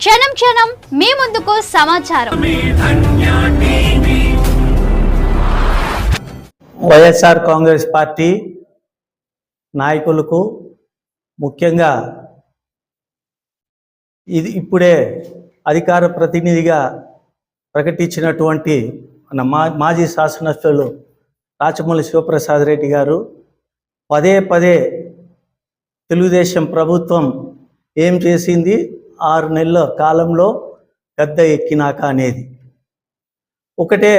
క్షణం క్షణం మీ ముందుకు సమాచారం. వైఎస్ఆర్ కాంగ్రెస్ పార్టీ నాయకులకు ముఖ్యంగా ఇది ఇప్పుడే అధికార ప్రతినిధిగా ప్రకటించినటువంటి మన మా మాజీ శాసనసభ్యులు రాచమల్లి శివప్రసాద్ రెడ్డి గారు పదే పదే తెలుగుదేశం ప్రభుత్వం ఏం చేసింది? ఆరు నెలల కాలంలో పెద్ద ఎక్కినాక అనేది. ఒకటే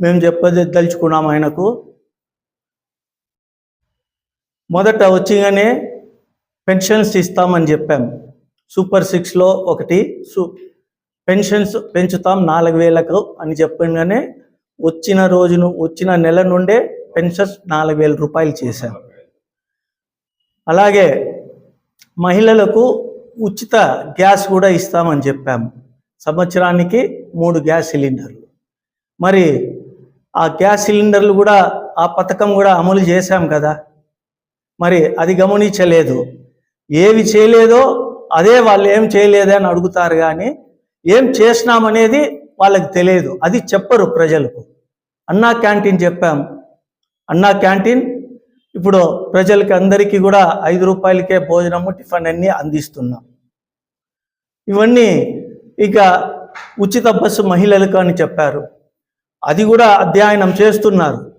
మేము చెప్పదలుచుకున్నాం ఆయనకు. మొదట వచ్చిగానే పెన్షన్స్ ఇస్తామని చెప్పాం. సూపర్ సిక్స్లో ఒకటి సూ పెన్షన్స్ పెంచుతాం నాలుగు వేలకు అని చెప్పగానే వచ్చిన రోజును వచ్చిన నెల నుండే పెన్షన్స్ నాలుగు వేల రూపాయలు చేశాం. అలాగే మహిళలకు ఉచిత గ్యాస్ కూడా ఇస్తామని చెప్పాము. సంవత్సరానికి మూడు గ్యాస్ సిలిండర్లు. మరి ఆ గ్యాస్ సిలిండర్లు కూడా ఆ పథకం కూడా అమలు చేశాం కదా. మరి అది గమనించలేదు. ఏవి చేయలేదో అదే వాళ్ళు ఏం చేయలేదని అడుగుతారు కానీ ఏం చేసినామనేది వాళ్ళకి తెలియదు. అది చెప్పరు ప్రజలకు. అన్నా క్యాంటీన్ చెప్పాం. అన్నా క్యాంటీన్ ఇప్పుడు ప్రజలకి అందరికీ కూడా ఐదు రూపాయలకే భోజనము టిఫిన్ అన్నీ అందిస్తున్నాం. ఇవన్నీ ఇక ఉచిత బస్సు మహిళలకు అని చెప్పారు. అది కూడా అధ్యయనం చేస్తున్నారు.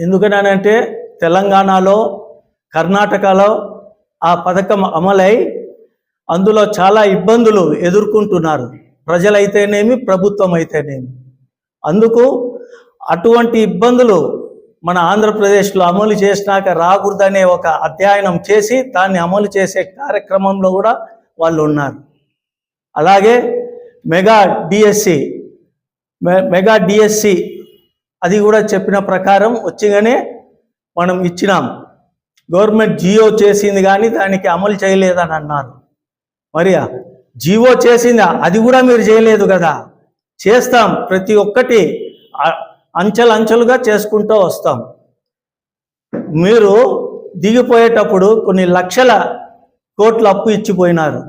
ఎందుకనంటే తెలంగాణలో కర్ణాటకలో ఆ పథకం అమలై అందులో చాలా ఇబ్బందులు ఎదుర్కొంటున్నారు. ప్రజలైతేనేమి ప్రభుత్వం అయితేనేమి అందుకు అటువంటి ఇబ్బందులు మన ఆంధ్రప్రదేశ్లో అమలు చేసినాక రాకూడదనే ఒక అధ్యయనం చేసి దాన్ని అమలు చేసే కార్యక్రమంలో కూడా వాళ్ళు ఉన్నారు. అలాగే మెగా డిఎస్సి మెగా డిఎస్సి అది కూడా చెప్పిన ప్రకారం వచ్చిగానే మనం ఇచ్చినాం. గవర్నమెంట్ జియో చేసింది కానీ దానికి అమలు చేయలేదని అన్నారు. మరి జియో చేసింది? అది కూడా మీరు చేయలేదు కదా. చేస్తాం ప్రతి ఒక్కటి. అంచెలంచెలుగా చేసుకుంటూ వస్తాం. మీరు దిగిపోయేటప్పుడు కొన్ని లక్షల కోట్లు అప్పు ఇచ్చిపోయినారు.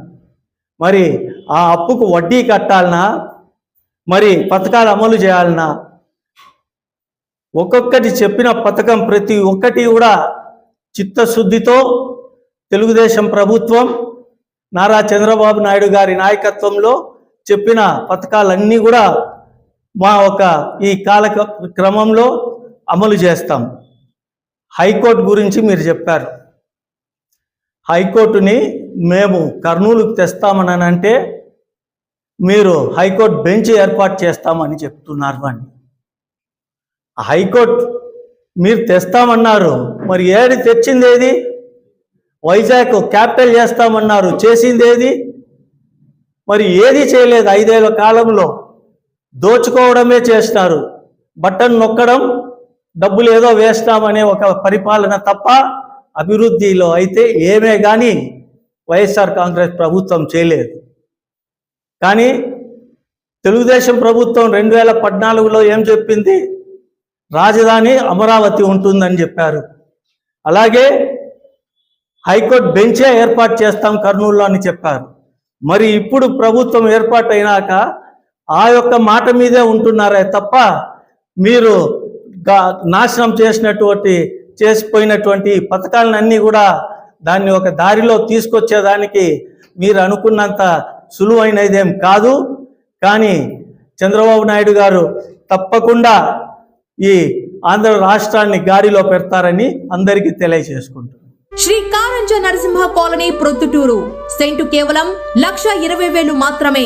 మరి ఆ అప్పుకు వడ్డీ కట్టాలనా? మరి పథకాలు అమలు చేయాలనా? ఒక్కొక్కటి చెప్పిన పథకం ప్రతి ఒక్కటి కూడా చిత్తశుద్ధితో తెలుగుదేశం ప్రభుత్వం నారా చంద్రబాబు నాయుడు గారి నాయకత్వంలో చెప్పిన పథకాలన్నీ కూడా మా ఒక ఈ కాల క్రమంలో అమలు చేస్తాం. హైకోర్టు గురించి మీరు చెప్పారు. హైకోర్టుని మేము కర్నూలుకు తెస్తామని అంటే మీరు హైకోర్టు బెంచ్ ఏర్పాటు చేస్తామని చెప్తున్నారు అని హైకోర్టు మీరు తెస్తామన్నారు. మరి ఏడు తెచ్చింది ఏది? వైజాగ్ క్యాపిటల్ చేస్తామన్నారు. చేసింది ఏది? మరి ఏది చేయలేదు ఐదేళ్ళ కాలంలో? దోచుకోవడమే చేస్తారు. బటన్ నొక్కడం డబ్బులు ఏదో వేస్తామనే ఒక పరిపాలన తప్ప అభివృద్ధిలో అయితే ఏమే కానీ వైఎస్ఆర్ కాంగ్రెస్ ప్రభుత్వం చేయలేదు. కానీ తెలుగుదేశం ప్రభుత్వం రెండు వేల పద్నాలుగులో ఏం చెప్పింది? రాజధాని అమరావతి ఉంటుందని చెప్పారు. అలాగే హైకోర్టు బెంచే ఏర్పాటు చేస్తాం కర్నూలులో అని చెప్పారు. మరి ఇప్పుడు ప్రభుత్వం ఏర్పాటు అయినాక ఆ యొక్క మాట మీదే ఉంటున్నారే తప్ప మీరు నాశనం చేసినటువంటి చేసిపోయినటువంటి పథకాలన్నీ కూడా దాన్ని ఒక దారిలో తీసుకొచ్చేదానికి మీరు అనుకున్నంత సులువైనదేం కాదు. కానీ చంద్రబాబు నాయుడు గారు తప్పకుండా ఈ ఆంధ్ర రాష్ట్రాన్ని గాడిలో పెడతారని అందరికీ తెలియజేసుకుంటారు శ్రీ కారంజ నరసింహ కాలనీ ప్రొద్దుటూరు. సెంటు కేవలం లక్ష ఇరవై వేలు మాత్రమే.